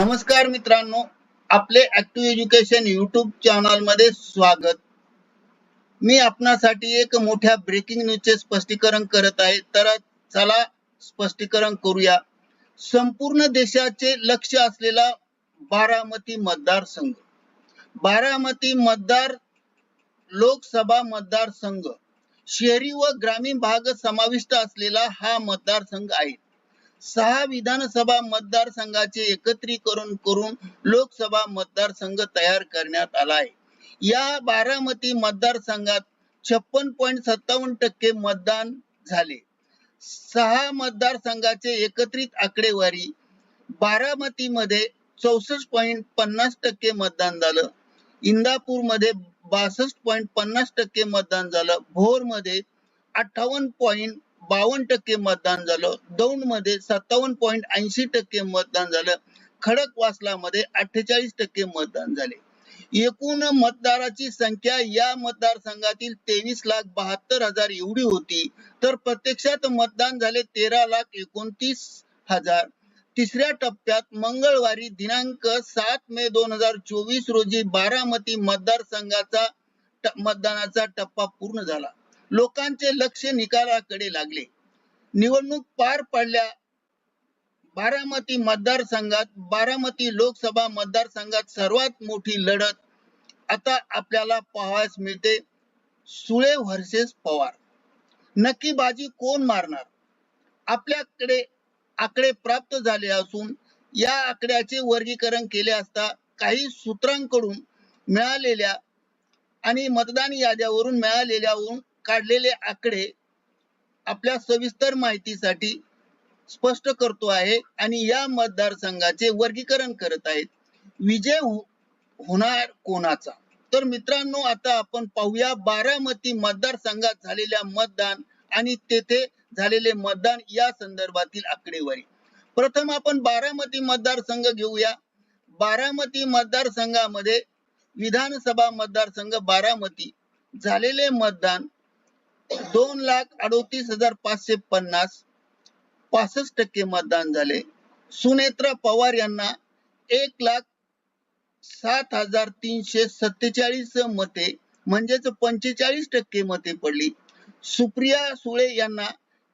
नमस्कार मित्रांनो आपले ऍक्टिव्ह एज्युकेशन युट्यूब चॅनलमध्ये स्वागत. मी आपणासाठी एक मोठ्या ब्रेकिंग न्यूजचे स्पष्टीकरण करत आहे. तर चला स्पष्टीकरण करूया. संपूर्ण देशाचे लक्ष असलेला बारामती मतदारसंघ. बारामती मतदार लोकसभा मतदारसंघ. शहरी व ग्रामीण भाग समाविष्ट असलेला हा मतदारसंघ आहे. सहा विधानसभा मतदारसंघाचे एकत्रीकरण करून लोकसभा मतदारसंघ तयार करण्यात आला या बारामती मतदारसंघात छप्पन पॉईंट सत्तावन्न टक्के मतदान झाले. सहा मतदारसंघाचे एकत्रित आकडेवारी बारामती मध्ये चौसष्ट पॉईंट पन्नास टक्के मतदान झालं. इंदापूरमध्ये बासष्ट पॉईंट पन्नास टक्के मतदान झालं. भोरमध्ये अठ्ठावन्न पॉईंट बावन्न टक्के मतदान झालं. दौंडमध्ये सत्तावन्न पॉईंट ऐंशी टक्के मतदान झालं. खडकवासला मध्ये अठ्ठेचाळीस टक्के मतदान झाले. एकूण मतदाराची संख्या या मतदारसंघातील तेवीस लाख बहात्तर हजार एवढी होती. तर प्रत्यक्षात मतदान झाले तेरा लाख एकोणतीस हजार. तिसऱ्या टप्प्यात मंगळवारी दिनांक सात मे दोन हजार चोवीस रोजी बारामती मतदारसंघाचा मतदानाचा टप्पा पूर्ण झाला. लोकांचे लक्ष निकालाकडे लागले. निवडणूक पार पडल्या बारामती मतदारसंघात बारामती लोकसभा मतदारसंघात सर्वात मोठी लढत आता आपल्याला पाहायस मिळते. सुळे व्हर्सेस पवार. नक्की बाजी कोण मारणार? आपल्याकडे आकडे प्राप्त झाले असून या आकड्याचे वर्गीकरण केले असता काही सूत्रांकडून मिळालेल्या आणि मतदान याद्यावरून मिळालेल्यावरून काढलेले आकडे आपल्या सविस्तर माहितीसाठी स्पष्ट करतो आहे आणि या मतदारसंघाचे वर्गीकरण करत आहेत. विजय होणार कोणाचा? तर मित्रांनो आता आपण पाहूया बारामती मतदारसंघात झालेल्या मतदान आणि तेथे झालेले मतदान या संदर्भातील आकडेवारी. प्रथम आपण बारामती मतदारसंघ घेऊया. बारामती मतदारसंघामध्ये विधानसभा मतदारसंघ बारामती झालेले मतदान दोन लाख अडोतीस हजार पाचशे पन्नास पासष्ट टक्के मतदान झाले. सुनेत्रा पवार यांना एक लाख सात हजार तीनशे सत्तेचाळीस मते म्हणजेच पंचेचाळीस टक्के मते पडली. सुप्रिया सुळे यांना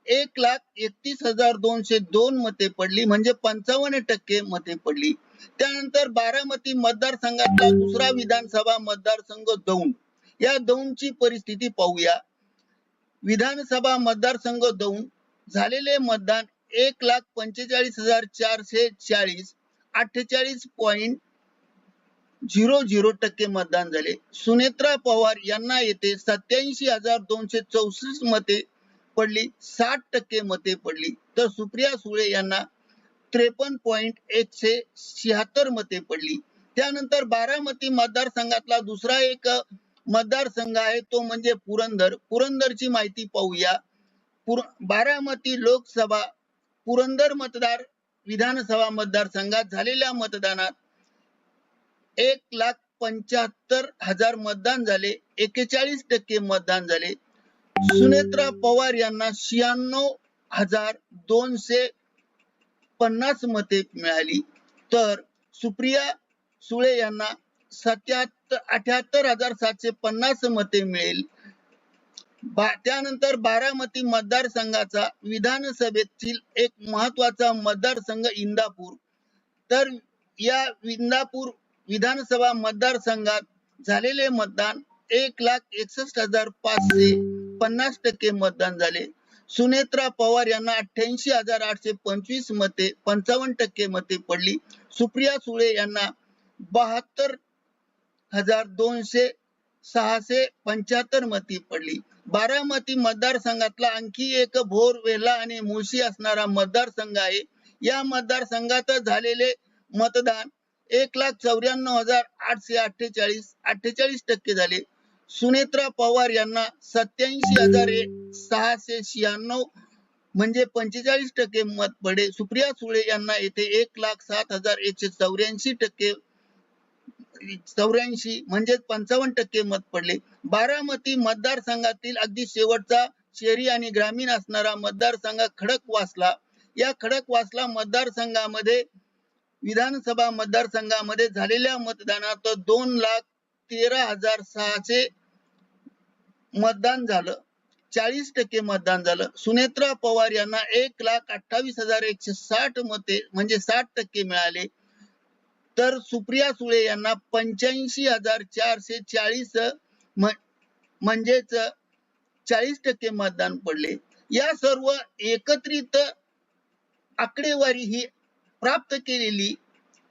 एक लाख एकतीस हजार दोनशे दोन मते पडली म्हणजे पंचावन्न टक्के मते पडली. त्यानंतर बारामती मतदारसंघातला दुसरा विधानसभा मतदारसंघ दौंड. या दौंडची परिस्थिती पाहूया. विधानसभा मतदारसंघ दोन झालेले मतदान एक लाख पंचेचाळीस हजार चारशे चाळीस अठ्ठेचाळीस पॉइंट झिरो झिरो टक्के मतदान झाले. सुनेत्रा पवार यांना येथे सत्याऐंशी हजार दोनशे चौसष्ट मते पडली साठ टक्के मते पडली. तर सुप्रिया सुळे यांना त्रेपन्न पॉइंट एकशे शहात्तर मते पडली. त्यानंतर बारामती मतदारसंघातला दुसरा एक मतदारसंघ आहे तो म्हणजे पुरंदर. पुरंदरची माहिती पाहूया. पुर बारामती लोकसभा पुरंदर मतदार विधानसभा मतदारसंघात झालेल्या मतदानात एक लाख पंच्याहत्तर हजार मतदान झाले एकेचाळीस टक्के मतदान झाले. सुनेत्रा पवार यांना शहाण्णव हजार दोनशे पन्नास मते मिळाली. तर सुप्रिया सुळे यांना सत्या अठ्याहत्तर हजार सातशे पन्नास मते मिळेल. बा त्यानंतर बारामती मतदारसंघाचा विधानसभेतील एक महत्त्वाचा मतदारसंघ इंदापूर. तर या इंदापूर विधानसभा मतदारसंघात झालेले मतदान एक लाख एकसष्ट हजार पाचशे पन्नास टक्के मतदान झाले. सुनेत्रा पवार यांना अठ्ठ्याऐंशी हजार आठशे पंचवीस मते पंचावन्न टक्के मते पडली. सुप्रिया सुळे यांना बहात्तर हजार दोनशे सहाशे पंच्याहत्तर मती पडली. बारामती मतदारसंघातला आणखी एक भोर वेला आणि मुशी असणारा मतदारसंघ आहे. या मतदारसंघात झालेले मतदान एक लाख चौऱ्याण्णव हजार आठशे अठ्ठेचाळीस अठ्ठेचाळीस टक्के झाले. सुनेत्रा पवार यांना सत्याऐंशी हजार सहाशे शहाण्णव म्हणजे पंचेचाळीस टक्के मत पडले. सुप्रिया सुळे यांना येथे एक लाख सात हजार एकशे चौऱ्याऐंशी टक्के चौऱ्याऐंशी म्हणजेच पंचावन्न टक्के मत पडले. बारामती मतदारसंघातील अगदी शेवटचा शहरी आणि ग्रामीण असणारा मतदारसंघ खडकवासला. या खडकवासला मतदारसंघामध्ये विधानसभा मतदारसंघामध्ये झालेल्या मतदानात दोन लाख तेरा हजार सहाशे मतदान झालं. चाळीस टक्के मतदान झालं. सुनेत्रा पवार यांना एक लाख अठ्ठावीस हजार एकशे साठ मते म्हणजे साठ टक्के मिळाले. तर सुप्रिया सुळे यांना पंच्याऐंशी हजार चारशे चाळीस म्हणजेच चाळीस टक्के मतदान पडले. या सर्व एकत्रित आकडेवारी ही प्राप्त केलेली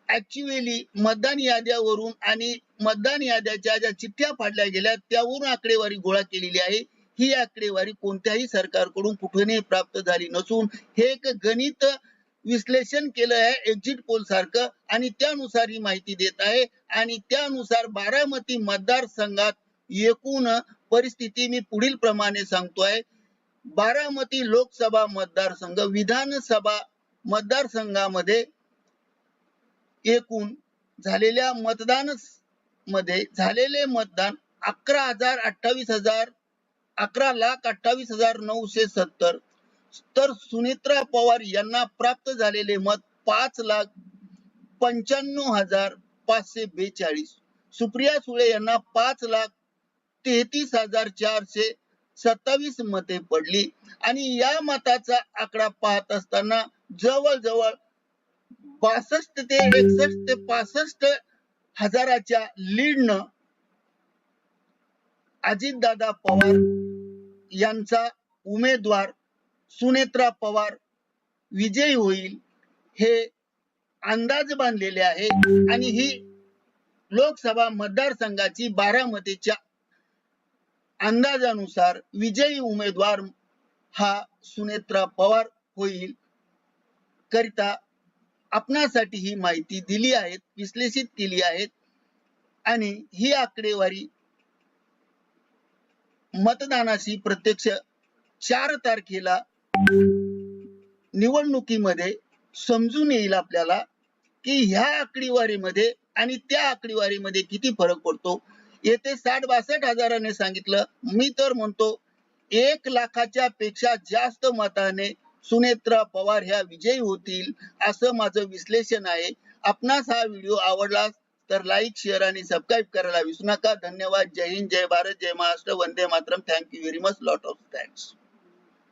ऍक्च्युअली मतदान याद्यावरून आणि मतदान याद्याच्या ज्या चिठ्ठ्या फाडल्या गेल्या त्यावरून आकडेवारी गोळा केलेली आहे. ही आकडेवारी कोणत्याही सरकारकडून कुठूनही प्राप्त झाली नसून हे एक गणित विश्लेषण केलं आहे एक्झिट पोल सारखं आणि त्यानुसार ही माहिती देत आहे. आणि त्यानुसार बारामती मतदारसंघात एकूण परिस्थिती मी पुढील प्रमाणे सांगतोय बारामती लोकसभा मतदारसंघ विधानसभा मतदारसंघामध्ये एकूण झालेल्या मतदानमध्ये झालेले मतदान अकरा हजार अठ्ठावीस हजार अकरा लाख अठ्ठावीस हजार नऊशे सत्तर. तर सुनेत्रा पवार यांना प्राप्त झालेले मत पाच लाख पंच्याण्णव हजार पाचशे बेचाळीस. सुप्रिया सुळे यांना पाच लाख तेहतीस हजार चारशे सत्तावीस मते पडली. आणि या मताचा आकडा पाहत असताना जवळजवळ बासष्ट ते एकसष्ट ते पासष्ट हजाराच्या लीडनं अजितदादा पवार यांचा उमेदवार सुनेत्रा पवार विजयी होईल हे अंदाज बांधलेले आहे. आणि ही लोकसभा मतदारसंघाची बारामतीच्या अंदाजानुसार विजयी उमेदवार हा सुनेत्रा पवार होईल करिता आपणासाठी ही माहिती दिली आहे विश्लेषित केली आहे. आणि ही आकडेवारी मतदानाशी प्रत्यक्ष चार तारखेला निवडणुकीमध्ये समजून येईल आपल्याला की ह्या आकडेवारीमध्ये आणि त्या आकडेवारीमध्ये किती फरक पडतो. येथे साठ बासष्ट हजाराने सांगितलं. मी तर म्हणतो एक लाखाच्या पेक्षा जास्त मताने सुनेत्रा पवार ह्या विजयी होतील असं माझं विश्लेषण आहे. आपणास हा व्हिडिओ आवडला तर लाईक शेअर आणि सबस्क्राईब करायला विसरू नका. धन्यवाद. जय हिंद. जय भारत. जय Maharashtra. Vande Mataram. Thank you very much lot of thanks